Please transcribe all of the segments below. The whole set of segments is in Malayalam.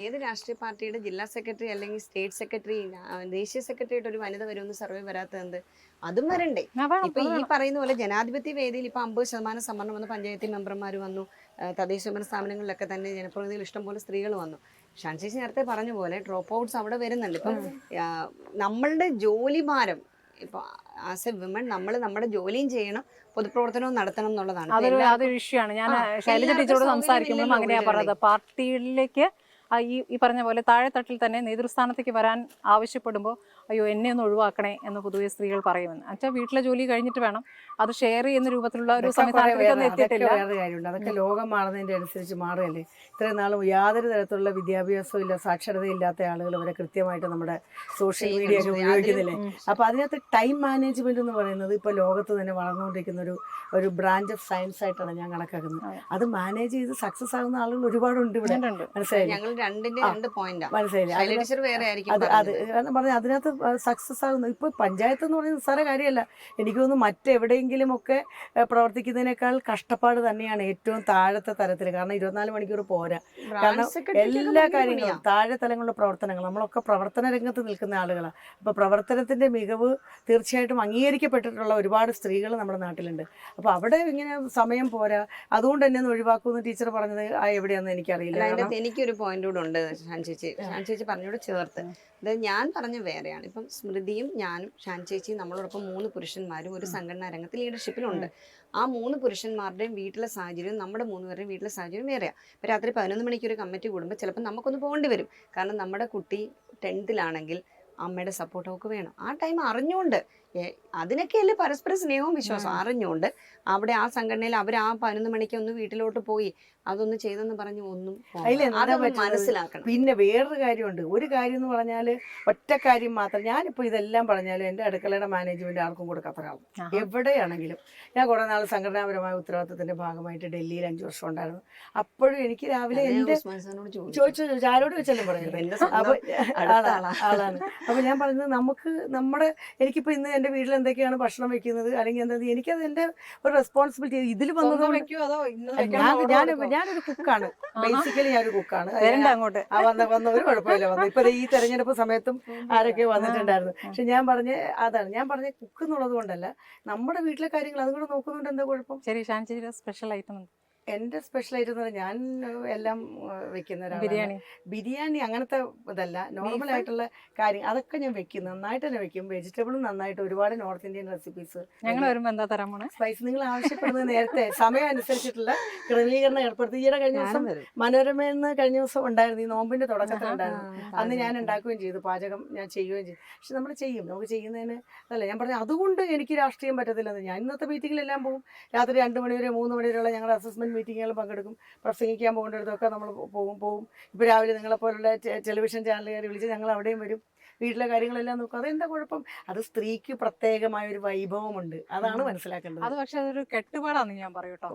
ഏത് രാഷ്ട്രീയ പാർട്ടിയുടെ ജില്ലാ സെക്രട്ടറി അല്ലെങ്കിൽ സ്റ്റേറ്റ് സെക്രട്ടറി ദേശീയ സെക്രട്ടറി ആയിട്ട് ഒരു വനിത വരുമെന്ന് സർവേ വരാത്തതെന്ത് അതും വരണ്ടേ. ഇപ്പൊ ഈ. പറയുന്ന പോലെ ജനാധിപത്യ വേദിയിൽ ഇപ്പൊ അമ്പത് ശതമാനം സംവരണം വന്ന് പഞ്ചായത്ത് മെമ്പർമാർ വന്നു. തദ്ദേശ ഭരണ സ്ഥാപനങ്ങളിലൊക്കെ തന്നെ ജനപ്രതിനിധികൾ ഇഷ്ടംപോലെ സ്ത്രീകൾ വന്നു. ഷൺശേഷി നേരത്തെ പറഞ്ഞ പോലെ ഡ്രോപ്പ് ഔട്ട്സ് അവിടെ വരുന്നുണ്ട്. ഇപ്പം നമ്മളുടെ ജോലി ഭാരം ഇപ്പൊ ആസ് എ വിമൺ നമ്മൾ നമ്മുടെ ജോലിയും ചെയ്യണം പൊതുപ്രവർത്തനവും നടത്തണം എന്നുള്ളതാണ്. അതൊരു അതൊരു ഇഷ്യൂ ആണ്. ഞാൻ ശൈലജ ടീച്ചറോട് സംസാരിക്കുമ്പോഴും അങ്ങനെയാ പറഞ്ഞത്. പാർട്ടിയിലേക്ക് ഈ ഈ പറഞ്ഞ പോലെ താഴെത്തട്ടിൽ തന്നെ നേതൃസ്ഥാനത്തേക്ക് വരാൻ ആവശ്യപ്പെടുമ്പോൾ അയ്യോ എന്നെ ഒന്ന് ഒഴിവാക്കണേ എന്ന് പൊതുവെ സ്ത്രീകൾ പറയുമെന്ന്. അച്ഛാ വീട്ടിലെ ജോലി കഴിഞ്ഞിട്ട് വേണം. അത് ഷെയർ ചെയ്യുന്ന രൂപത്തിലുള്ള ഒരു സംവിധാനത്തിലേക്കൊന്നും എത്തിയിട്ടില്ല. വേറെ കാര്യമുണ്ട്. അതൊക്കെ ലോകം മാറുന്നതിന്റെ അനുസരിച്ച് മാറുകയല്ലേ? ഇത്രയും നാളും യാതൊരു തരത്തിലുള്ള വിദ്യാഭ്യാസവും ഇല്ല സാക്ഷരതയില്ലാത്ത ആളുകൾ വരെ കൃത്യമായിട്ട് നമ്മുടെ സോഷ്യൽ മീഡിയ ഒക്കെ ഉപയോഗിക്കുന്നില്ലേ? ഉം. അപ്പൊ അതിനകത്ത് ടൈം മാനേജ്മെന്റ് എന്ന് പറയുന്നത് ഇപ്പൊ ലോകത്ത് തന്നെ വളർന്നുകൊണ്ടിരിക്കുന്ന ഒരു ഒരു ബ്രാഞ്ച് ഓഫ് സയൻസ് ആയിട്ടാണ് ഞാൻ കണക്കാക്കുന്നത്. അത്. മാനേജ് ചെയ്ത് സക്സസ് ആകുന്ന ആളുകൾ ഒരുപാടുണ്ട് ഇവിടെ. മനസ്സിലായി രണ്ടിന്റെ രണ്ട് പറഞ്ഞ അതിനകത്ത് സക്സസ് ആകുന്നു ഇപ്പൊ പഞ്ചായത്ത് എന്ന് പറയുന്നത് സാറേ കാര്യമല്ല. എനിക്ക് തോന്നുന്നു മറ്റെവിടെയെങ്കിലും ഒക്കെ പ്രവർത്തിക്കുന്നതിനേക്കാൾ കഷ്ടപ്പാട് തന്നെയാണ് ഏറ്റവും താഴത്തെ തരത്തിൽ കാരണം ഇരുപത്തിനാല് മണിക്കൂർ പോരാ. കാരണം എല്ലാ കാര്യങ്ങളും താഴെ തലങ്ങളിലുള്ള പ്രവർത്തനങ്ങൾ നമ്മളൊക്കെ പ്രവർത്തന രംഗത്ത് നിൽക്കുന്ന ആളുകളാണ് അപ്പോൾ പ്രവർത്തനത്തിന്റെ മികവ് തീർച്ചയായിട്ടും അംഗീകരിക്കപ്പെട്ടിട്ടുള്ള ഒരുപാട് സ്ത്രീകൾ നമ്മുടെ നാട്ടിലുണ്ട്. അപ്പോൾ അവിടെ ഇങ്ങനെ സമയം പോരാ. അതുകൊണ്ട് തന്നെ ഒന്ന് ഒഴിവാക്കുമെന്ന് ടീച്ചർ പറഞ്ഞത് ആ എവിടെയാണെന്ന് എനിക്കറിയില്ല. എനിക്കൊരു പോയിന്റ് കൂടെ ഉണ്ട് ഷാൻ ചേച്ചി. ഷാൻ ചേച്ചി പറഞ്ഞുകൂടെ ചേർത്ത്. അത് ഞാൻ പറഞ്ഞ വേറെയാണ്. ഇപ്പം സ്മൃതിയും ഞാനും ഷാൻ ചേച്ചിയും നമ്മളോടൊപ്പം മൂന്ന് പുരുഷന്മാരും ഒരു സംഘടനാ രംഗത്ത് ലീഡർഷിപ്പിലുണ്ട്. ആ. മൂന്ന് പുരുഷന്മാരുടെയും വീട്ടിലെ സാഹചര്യവും നമ്മുടെ മൂന്നുപേരുടെയും വീട്ടിലെ സാഹചര്യം വേറെയാണ് ഇപ്പം രാത്രി പതിനൊന്ന് മണിക്ക് ഒരു കമ്മിറ്റി കൂടുമ്പോൾ ചിലപ്പോൾ നമുക്കൊന്ന് പോകേണ്ടി വരും. കാരണം നമ്മുടെ കുട്ടി ടെൻത്തിലാണെങ്കിൽ അമ്മയുടെ സപ്പോർട്ട് അവൾക്ക് വേണം. ആ ടൈം അറിഞ്ഞുകൊണ്ട് അതിനൊക്കെയല്ലേ പരസ്പര സ്നേഹവും വിശ്വാസവും? അറിഞ്ഞുകൊണ്ട് അവിടെ ആ സംഘടനയിൽ അവർ ആ പതിനൊന്ന് മണിക്ക് ഒന്ന് വീട്ടിലോട്ട് പോയി അതൊന്ന് ചെയ്തെന്ന് പറഞ്ഞു ഒന്നും അതൊന്ന്? മനസ്സിലാക്കണം. പിന്നെ വേറൊരു കാര്യമുണ്ട്. ഒരു കാര്യം എന്ന് പറഞ്ഞാൽ ഒറ്റ കാര്യം മാത്രം. ഞാനിപ്പോൾ ഇതെല്ലാം പറഞ്ഞാലും എന്റെ അടുക്കളയുടെ മാനേജ്മെന്റ് ആർക്കും കൊടുക്കാത്ത കാലം എവിടെയാണെങ്കിലും ഞാൻ കുറെ നാൾ സംഘടനാപരമായ ഉത്തരവാദിത്തത്തിന്റെ ഭാഗമായിട്ട് ഡൽഹിയിൽ അഞ്ചു വർഷം ഉണ്ടായിരുന്നു. അപ്പോഴും എനിക്ക് രാവിലെ എന്റെ ചോദിച്ചു. ആരോട് വെച്ചാലും പറഞ്ഞു എന്റെ അപ്പൊ ആളാണ് ആളാ. ആളാണ് അപ്പൊ ഞാൻ പറയുന്നത് നമുക്ക് നമ്മുടെ എനിക്കിപ്പോ ഇന്ന് എന്റെ വീട്ടിൽ എന്തൊക്കെയാണ് ഭക്ഷണം വെക്കുന്നത്? അല്ലെങ്കിൽ എന്താ എനിക്കത് എന്റെ ഒരു റെസ്പോൺസിബിലിറ്റി ഇതിൽ വന്നത് ഞാൻ ഞാൻ ഞാനൊരു കുക്കാണ്. ബേസിക്കലി ഞാനൊരു കുക്കാണ്. അങ്ങോട്ട്. ആ വന്ന വന്ന ഒരു കുഴപ്പമില്ല വന്നു ഇപ്പൊ ഈ തെരഞ്ഞെടുപ്പ് സമയത്തും ആരൊക്കെ വന്നിട്ടുണ്ടായിരുന്നു. പക്ഷെ ഞാൻ പറഞ്ഞ അതാണ് ഞാൻ പറഞ്ഞ കുക്ക് എന്നുള്ളത് കൊണ്ടല്ല. നമ്മുടെ വീട്ടിലെ കാര്യങ്ങൾ അതും കൂടെ നോക്കുന്നുണ്ട് എന്താ കുഴപ്പം? ശരി സ്പെഷ്യൽ ഐറ്റം എന്റെ സ്പെഷ്യൽ ആയിട്ട് എന്ന് പറഞ്ഞാൽ ഞാൻ എല്ലാം വെക്കുന്ന ഒരാളാണ്. ബിരിയാണി. ബിരിയാണി അങ്ങനത്തെ ഇതല്ല. നോർമൽ ആയിട്ടുള്ള കാര്യം അതൊക്കെ ഞാൻ വെക്കും. നന്നായിട്ട് തന്നെ വെക്കും. വെജിറ്റബിളും നന്നായിട്ട്. ഒരുപാട് നോർത്ത് ഇന്ത്യൻ റെസിപ്പീസ് ഞങ്ങൾ വരുമ്പോൾ എന്താ തരാൻ പോണേ സ്പൈസ് നിങ്ങൾ ആവശ്യപ്പെടുന്നത് നേരത്തെ. സമയം അനുസരിച്ചിട്ടുള്ള ക്രമീകരണം ഏർപ്പെടുത്തി. ഈയിടെ കഴിഞ്ഞ ദിവസം. മനോരമയിൽ നിന്ന് കഴിഞ്ഞ ദിവസം ഉണ്ടായിരുന്നു. ഈ നോമ്പിന്റെ തുടക്കത്തിലുണ്ടായിരുന്നു അന്ന് ഞാൻ. ഉണ്ടാക്കുകയും ചെയ്തു. പാചകം ഞാൻ ചെയ്യുകയും ചെയ്തു. പക്ഷെ നമ്മൾ ചെയ്യും. നമുക്ക് ചെയ്യുന്നതിന് അല്ല ഞാൻ പറഞ്ഞു അതുകൊണ്ട് എനിക്ക് രാഷ്ട്രീയം പറ്റത്തില്ലെന്ന്. ഞാൻ ഇന്നത്തെ മീറ്റിങ്ങിലെല്ലാം പോകും രാത്രി രണ്ട് മണി വരെ മൂന്ന് മണി വരെയുള്ള ഞങ്ങളുടെ അസസ്മെന്റ് മീറ്റിങ്ങുകൾ പങ്കെടുക്കും പ്രസംഗിക്കാൻ പോകേണ്ടിടത്തൊക്കെ നമ്മൾ പോകും പോകും ഇപ്പോൾ രാവിലെ നിങ്ങളെപ്പോലുള്ള ടെലിവിഷൻ ചാനലുകാർ വിളിച്ച് ഞങ്ങൾ അവിടെയും വരും. വീട്ടിലെ കാര്യങ്ങളെല്ലാം നോക്കും. അതെന്താ കുഴപ്പം? അത് സ്ത്രീക്ക് പ്രത്യേകമായ ഒരു വൈഭവമുണ്ട് അതാണ് മനസ്സിലാക്കേണ്ടത്. അത് പക്ഷെ അതൊരു കെട്ടുപാടാന്ന് ഞാൻ പറയൂട്ടോ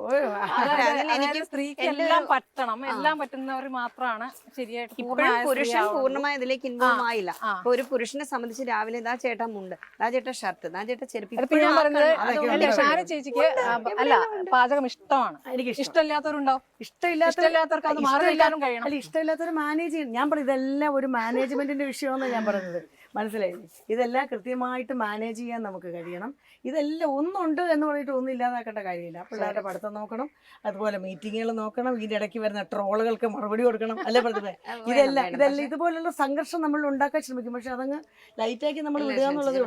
എനിക്ക് സ്ത്രീക്ക് എല്ലാം പറ്റണം. എല്ലാം പറ്റുന്നവർ മാത്രമാണ് ശരിയായിട്ട് പുരുഷൻ പൂർണമായ ഇതിലേക്ക് ഇൻവോൾവ് ആയില്ല. ഒരു പുരുഷനെ സംബന്ധിച്ച് രാവിലെ ഇതാ ചേട്ടാ മുണ്ട് ഇതാ ചേട്ടാ ഷർട്ട് ഇതാ ചേട്ടാ ചെരുപ്പ് ഞാൻ ചേച്ചിക്ക് അല്ല പാചകം ഇഷ്ടമാണ്. എനിക്ക് ഇഷ്ടമില്ലാത്തവരുണ്ടോ? ഇഷ്ടമില്ലാത്തവരുണ്ടാവും ഇഷ്ടമില്ലാത്തവർക്ക് അത് മാറി കഴിയണം. അല്ല ഇഷ്ടമില്ലാത്തൊരു മാനേജ് ചെയ്യണം. ഞാൻ പറഞ്ഞു ഇതെല്ലാം ഒരു മാനേജ്മെന്റിന്റെ വിഷയമാണെന്ന് ഞാൻ പറയുന്നത് മനസ്സിലായി. ഇതെല്ലാം കൃത്യമായിട്ട് മാനേജ് ചെയ്യാൻ നമുക്ക് കഴിയണം. ഇതെല്ലാം ഒന്നുണ്ട് എന്ന് പറഞ്ഞിട്ട് ഒന്നും ഇല്ലാതാക്കേണ്ട കാര്യമില്ല. പിള്ളേരുടെ പഠിത്തം നോക്കണം. അതുപോലെ മീറ്റിങ്ങുകൾ നോക്കണം. ഇതിന്റെ ഇടയ്ക്ക് വരുന്ന ട്രോളുകൾക്ക് മറുപടി കൊടുക്കണം. അല്ലേ പ്രതിഭ ഇതെല്ലാം ഇതെല്ലാം ഇതുപോലുള്ള സംഘർഷം നമ്മൾ ഉണ്ടാക്കാൻ ശ്രമിക്കും. പക്ഷെ അതങ്ങ് ലൈറ്റാക്കി നമ്മൾ വിടുക എന്നുള്ളതേ